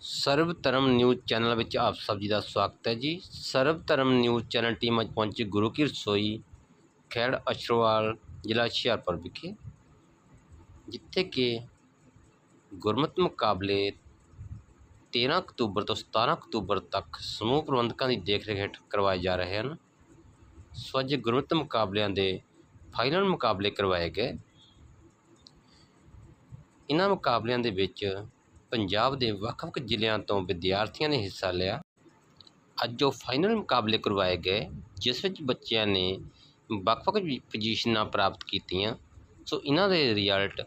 ਸਰਬ ਧਰਮ news channel ਵਿੱਚ ਆਪ ਸਭ ਜੀ ਦਾ ਸਵਾਗਤ ਹੈ ਜੀ। ਸਰਬ ਧਰਮ ਨਿਊਜ਼ ਚੈਨਲ ਟੀਮ ਅੱਜ ਪਹੁੰਚੀ ਗੁਰੂ ਕੀ ਰਸੋਈ, ਖੈੜ ਅਸ਼ਰਵਾਲ, ਜ਼ਿਲ੍ਹਾ ਹੁਸ਼ਿਆਰਪੁਰ ਵਿਖੇ, ਜਿੱਥੇ ਕਿ ਗੁਰਮਤਿ ਮੁਕਾਬਲੇ 13 ਅਕਤੂਬਰ ਤੋਂ 17 ਅਕਤੂਬਰ ਤੱਕ ਸਮੂਹ ਪ੍ਰਬੰਧਕਾਂ ਦੀ ਦੇਖਰੇਖ ਹੇਠ ਕਰਵਾਏ ਜਾ ਰਹੇ ਹਨ। ਸੋ ਅੱਜ ਗੁਰਮਤਿ ਮੁਕਾਬਲਿਆਂ ਦੇ ਫਾਈਨਲ ਮੁਕਾਬਲੇ ਕਰਵਾਏ ਗਏ। ਇਹਨਾਂ ਮੁਕਾਬਲਿਆਂ ਦੇ ਵਿੱਚ ਪੰਜਾਬ ਦੇ ਵੱਖ-ਵੱਖ ਜ਼ਿਲ੍ਹਿਆਂ ਤੋਂ ਵਿਦਿਆਰਥੀਆਂ ਨੇ ਹਿੱਸਾ ਲਿਆ। ਅੱਜ ਉਹ ਫਾਈਨਲ ਮੁਕਾਬਲੇ ਕਰਵਾਏ ਗਏ, ਜਿਸ ਵਿੱਚ ਬੱਚਿਆਂ ਨੇ ਵੱਖ-ਵੱਖ ਵੀ ਪੋਜੀਸ਼ਨਾਂ ਪ੍ਰਾਪਤ ਕੀਤੀਆਂ। ਸੋ ਇਹਨਾਂ ਦੇ ਰਿਜ਼ਲਟ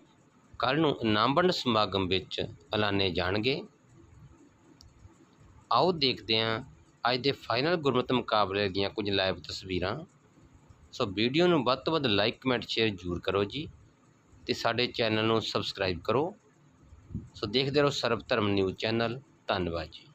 ਕੱਲ੍ਹ ਨੂੰ ਇਨਾਮ ਵੰਡ ਸਮਾਗਮ ਵਿੱਚ ਐਲਾਨੇ ਜਾਣਗੇ। ਆਓ ਦੇਖਦੇ ਹਾਂ ਅੱਜ ਦੇ ਫਾਈਨਲ ਗੁਰਮਤਿ ਮੁਕਾਬਲੇ ਦੀਆਂ ਕੁਝ ਲਾਈਵ ਤਸਵੀਰਾਂ। ਸੋ ਵੀਡੀਓ ਨੂੰ ਵੱਧ ਤੋਂ ਵੱਧ ਲਾਈਕ ਕਮੈਂਟ ਸ਼ੇਅਰ ਜ਼ਰੂਰ ਕਰੋ ਜੀ ਤੇ ਸਾਡੇ ਚੈਨਲ ਨੂੰ ਸਬਸਕ੍ਰਾਈਬ ਕਰੋ। ਸੋ ਦੇਖਦੇ ਰਹੋ ਸਰਬ ਧਰਮ ਨਿਊਜ਼ ਚੈਨਲ। ਧੰਨਵਾਦ ਜੀ।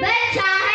非常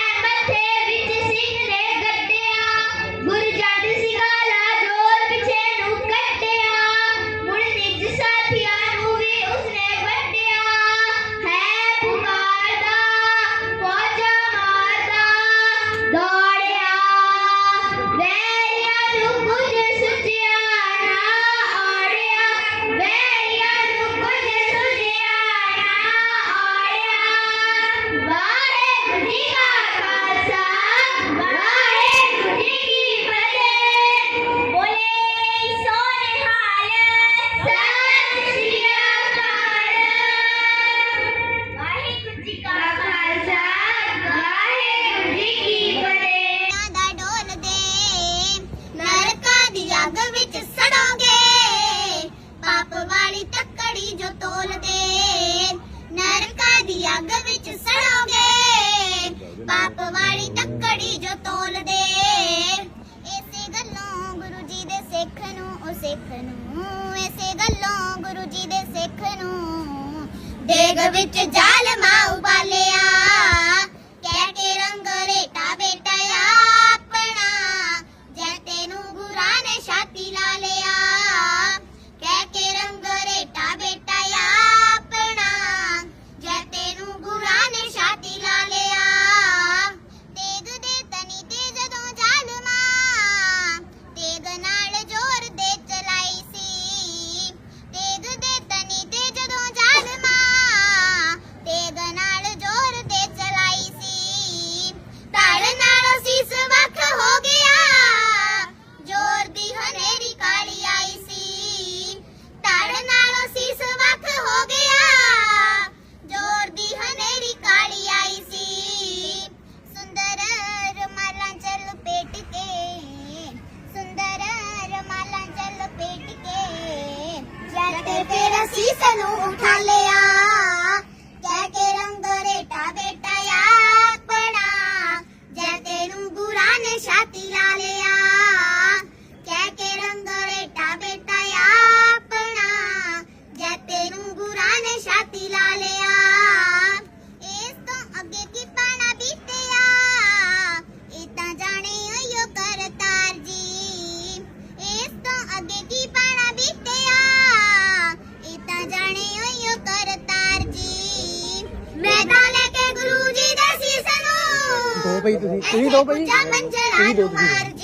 ਭਾਈ ਤੁਸੀਂ ਦੋ ਤੁਸੀਂ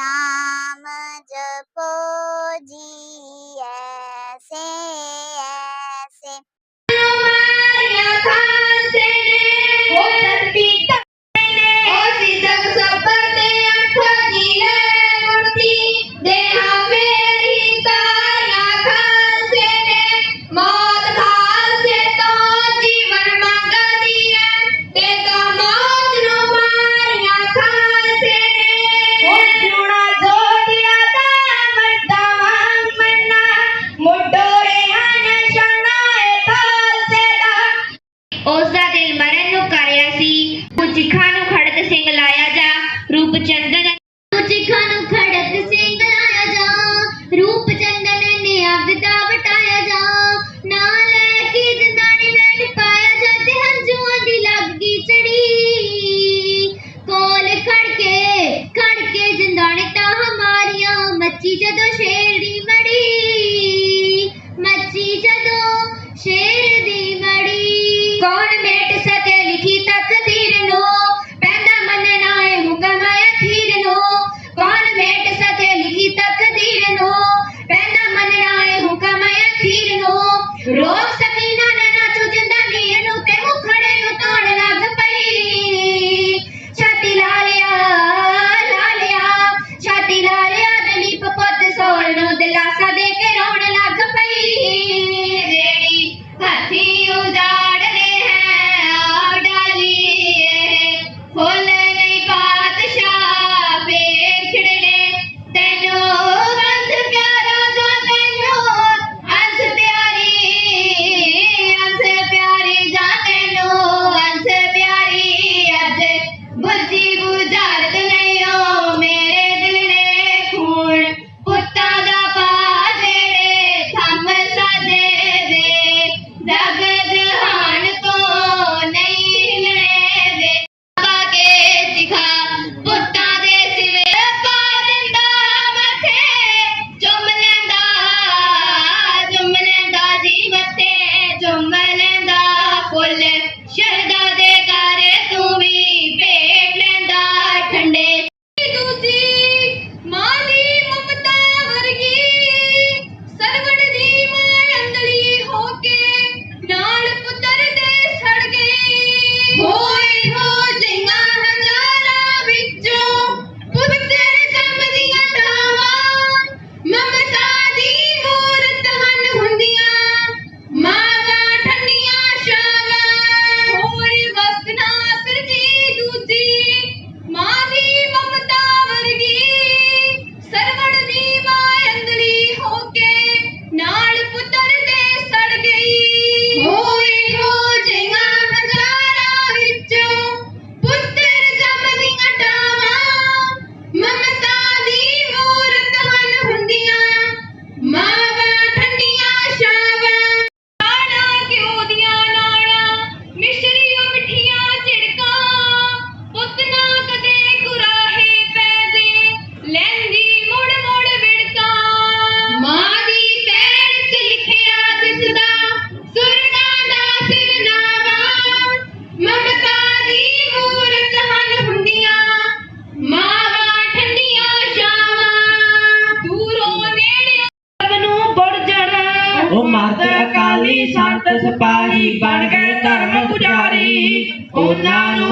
राम जपो जी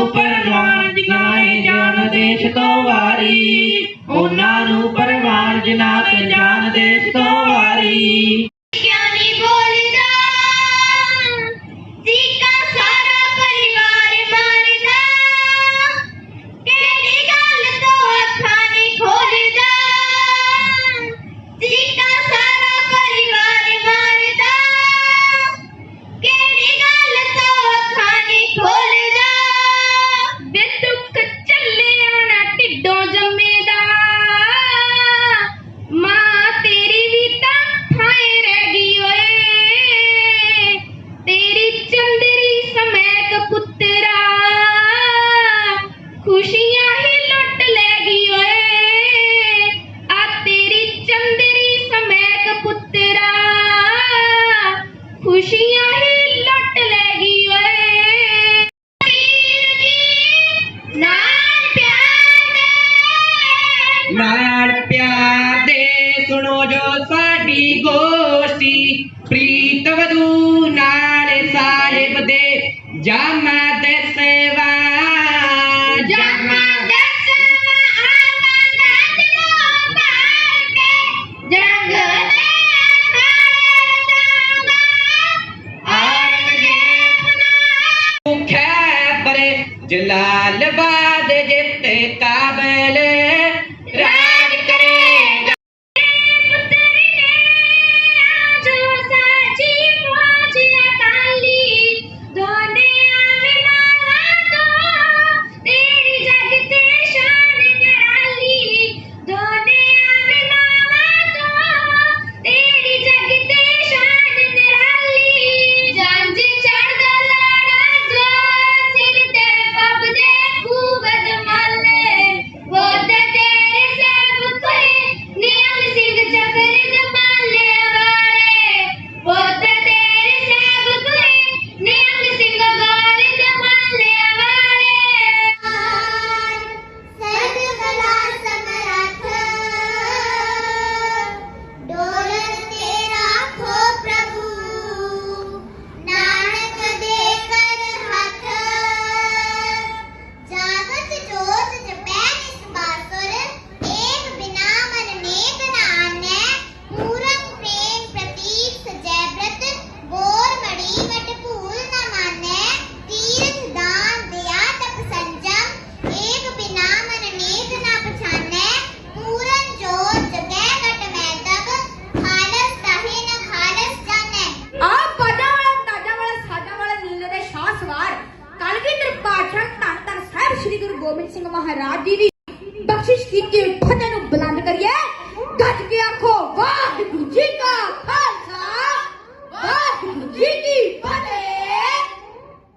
ਉੱਪਰ ਜਵਾਨ ਜਨਾਏ ਜਾਨ ਦੇਸ਼ ਤੋਂ ਵਾਰੀ। ਉਹਨਾਂ ਨੂੰ ਪਰਵਾਰ ਜਨਾਤ ਜਾਨ ਦੇਸ਼ ਤੋਂ ਵਾਰੀ।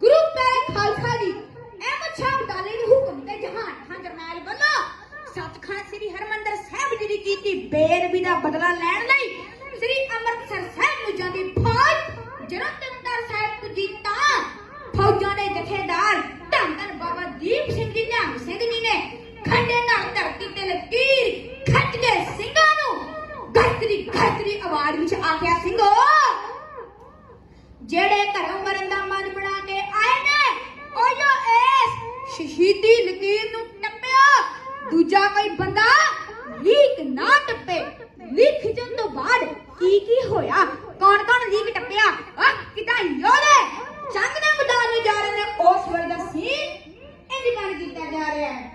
ਗੁਰੂ ਖਾਲਸਾ ਦੀ ਅਹਿਮਦ ਸ਼ਾਹ ਦੇ ਹੁਕਮ ਤੇ ਜਹਾਨ ਜਰਨੈਲ ਵੱਲੋਂ ਸਤਖਾਂ ਸ੍ਰੀ ਹਰਮੰਦਰ ਸਾਹਿਬ ਜੀ ਦੀ ਕੀਤੀ ਬੇਦਬੀ ਦਾ ਬਦਲਾ ਲੈਣ ਸੰਗ ਨਾਲ ਮਟਾਉਣੇ ਜਾ ਰਹੇ ਨੇ, ਉਸ ਵਰਗਾ ਸੀਨ ਇੰਜ ਕਰ ਦਿੱਤਾ ਜਾ ਰਿਹਾ ਹੈ।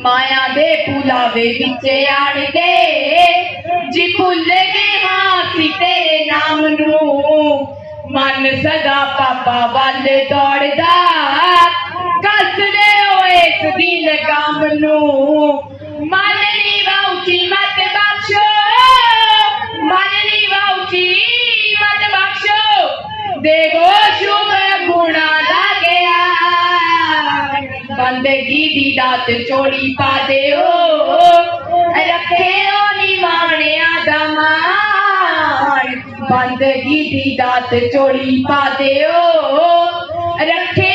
ਮਾਇਆ ਦੇ ਪੁਲਾਵੇ ਵਿੱਚ ਆਣ ਕੇ ਜੀ ਭੁੱਲ ਗਏ ਹਾਂ ਸੀ ਤੇਰੇ ਨਾਮ ਨੂੰ। ਮਨ ਸਦਾ ਪਾਪਾ ਵੱਲ ਦੌੜਦਾ। ਕੱਸਦੇ ਹੋਏ ਇਸ ਦੀ ਲਗਾਮ ਨੂੰ। ਮਨ ਨੀ ਵਾਉਚੀ ਮਤ ਬਖਸ਼ੋ। ਮਨ ਨੀ ਵਾਉਚੀ ਮਤ ਬਖਸ਼ੋ। ਦੇਵ ਬੰਦਗੀ ਦੀ ਦਾਤ ਚੋੜੀ ਪਾ ਦਿਓ। ਰੱਖਿਓ ਨਿਮਾਣਿਆ ਦਾ ਮਾਣ। ਬੰਦਗੀ ਦੀ ਦਾਤ ਚੋੜੀ ਪਾ ਦਿਓ। ਰੱਖੇ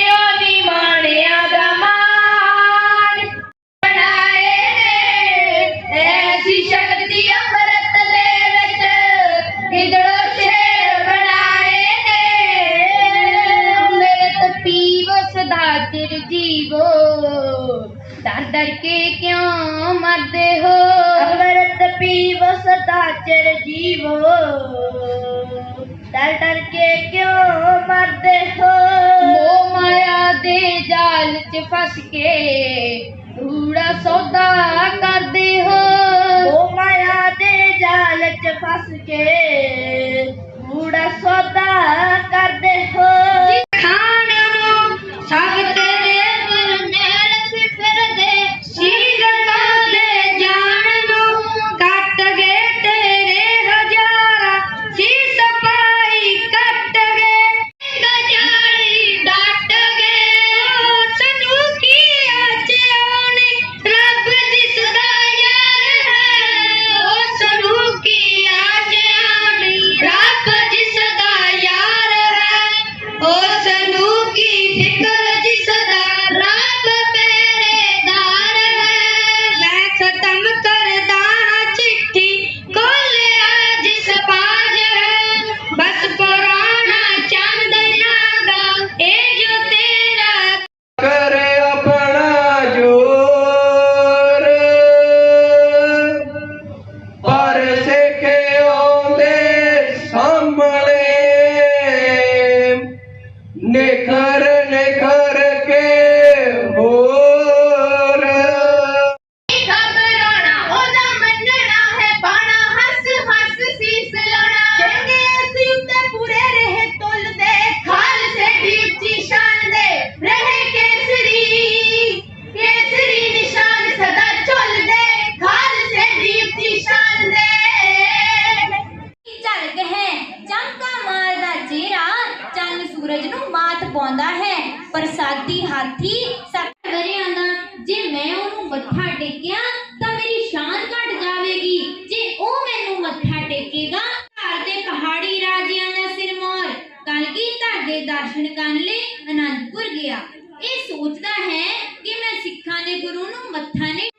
ਦਰਸ਼ਨ ਕਰਨ ਲਈ ਅਨੰਦਪੁਰ ਗਿਆ। ਇਹ ਸੋਚਦਾ ਹੈ ਕਿ ਮੈਂ ਸਿੱਖਾਂ ਦੇ ਗੁਰੂ ਨੂੰ ਮੱਥਾ ਨਹੀਂ